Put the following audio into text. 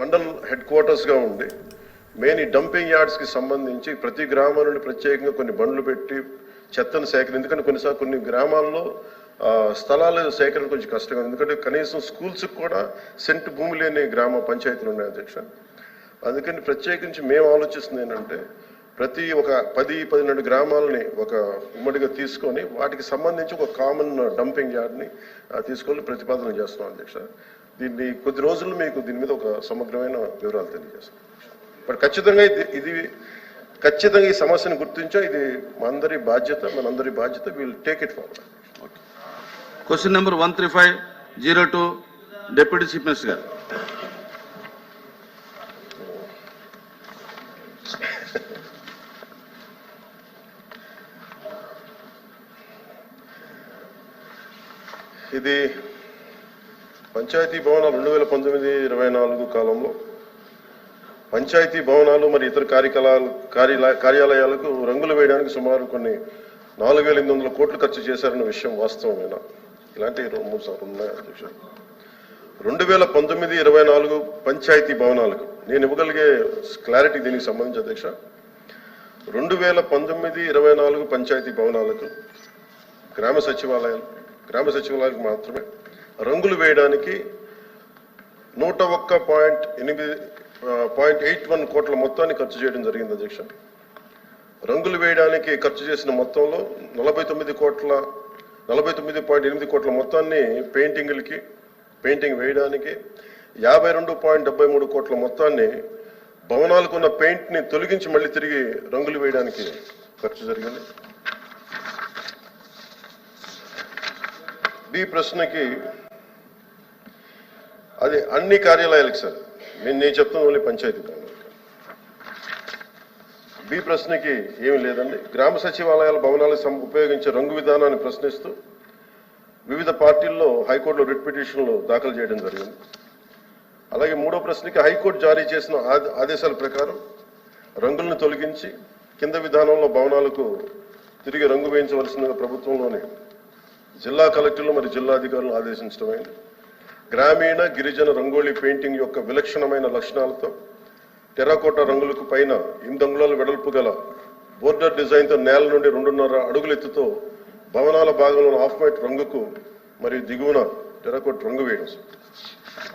Mandal head క్వార్టర్స్గా ఉండి main ఈ dumping యార్డ్స్కి సంబంధించి ప్రతి గ్రామం నుండి ప్రత్యేకంగా కొన్ని బండ్లు పెట్టి చెత్తను సేకరణ ఎందుకంటే కొన్నిసార్లు కొన్ని గ్రామాల్లో స్థలాల సేకరణ కొంచెం కష్టంగా ఉంది. ఎందుకంటే కనీసం స్కూల్స్కి కూడా సెంట్ భూమి లేని గ్రామ పంచాయతీలు ఉన్నాయి అధ్యక్ష. అందుకని ప్రత్యేకించి మేము ఆలోచిస్తుంది ఏంటంటే ప్రతి ఒక పది పన్నెండు గ్రామాలని ఒక ఉమ్మడిగా తీసుకొని వాటికి సంబంధించి ఒక కామన్ డంపింగ్ యార్డ్ని తీసుకొని ప్రతిపాదన చేస్తున్నాం అధ్యక్ష. దీన్ని కొద్ది రోజుల్లో మీకు దీని మీద ఒక సమగ్రమైన వివరాలు తెలియజేస్తాం. బట్ ఖచ్చితంగా ఇది ఇది ఖచ్చితంగా ఈ సమస్యను గుర్తించా ఇది మనందరి బాధ్యత మనందరి బాధ్యత will take it forward question number one three five zero two deputy chief minister గారు. ఇది పంచాయతీ భవనాలు రెండు వేల పంతొమ్మిది ఇరవై నాలుగు కాలంలో పంచాయతీ భవనాలు మరి ఇతర కార్యకలాలు కార్యాలయాలకు రంగులు వేయడానికి సుమారు కొన్ని నాలుగు వేల ఎనిమిది వందల కోట్లు ఖర్చు చేశారన్న విషయం వాస్తవమేనా? ఇలాంటి మూడు సార్లు ఉన్నాయి అధ్యక్ష రెండు వేల పంతొమ్మిది ఇరవై నాలుగు పంచాయతీ భవనాలకు నేను ఇవ్వగలిగే క్లారిటీ దీనికి సంబంధించి అధ్యక్ష. రెండు వేల పంతొమ్మిది ఇరవై నాలుగు పంచాయతీ భవనాలకు గ్రామ సచివాలయాలు గ్రామ సచివాలయాలకు మాత్రమే రంగులు వేయడానికి నూట ఒక్క పాయింట్ ఎనిమిది పాయింట్ ఎయిట్ వన్ కోట్ల మొత్తాన్ని ఖర్చు చేయడం జరిగింది అధ్యక్ష. రంగులు వేయడానికి ఖర్చు చేసిన మొత్తంలో నలభై తొమ్మిది కోట్ల నలభై తొమ్మిది పాయింట్ ఎనిమిది కోట్ల మొత్తాన్ని పెయింటింగ్లకి పెయింటింగ్ వేయడానికి యాభై రెండు పాయింట్ డెబ్బై మూడు కోట్ల మొత్తాన్ని భవనాలకు ఉన్న పెయింట్ని తొలగించి మళ్ళీ తిరిగి రంగులు వేయడానికి ఖర్చు జరిగింది. బి ప్రశ్నకి అది అన్ని కార్యాలయాలకు సార్. నేను నేను చెప్తున్నా ఓన్లీ పంచాయతీ బి ప్రశ్నకి ఏమీ లేదండి. గ్రామ సచివాలయాల భవనాలకు సం- ఉపయోగించే రంగు విధానాన్ని ప్రశ్నిస్తూ వివిధ పార్టీల్లో హైకోర్టులో రిట్ పిటిషన్లు దాఖలు చేయడం జరిగింది. అలాగే మూడో ప్రశ్నకి హైకోర్టు జారీ చేసిన ఆదేశాల ప్రకారం రంగులను తొలగించి కింద విధానంలో భవనాలకు తిరిగి రంగు వేయించవలసిందిగా ప్రభుత్వంలోని జిల్లా కలెక్టర్లు మరియు జిల్లా అధికారులను ఆదేశించడమైంది గ్రామీణ గిరిజన రంగోళీ పెయింటింగ్ యొక్క విలక్షణమైన లక్షణాలతో టెర్రకోట రంగులకు పైన ఎనిమిది అంగుళాల వెడల్పు గల బోర్డర్ డిజైన్తో నేల నుండి రెండున్నర అడుగుల ఎత్తుతో భవనాల భాగంలో ఆఫ్ వైట్ రంగుకు మరియు దిగువన టెర్రకోట రంగు వేయడం.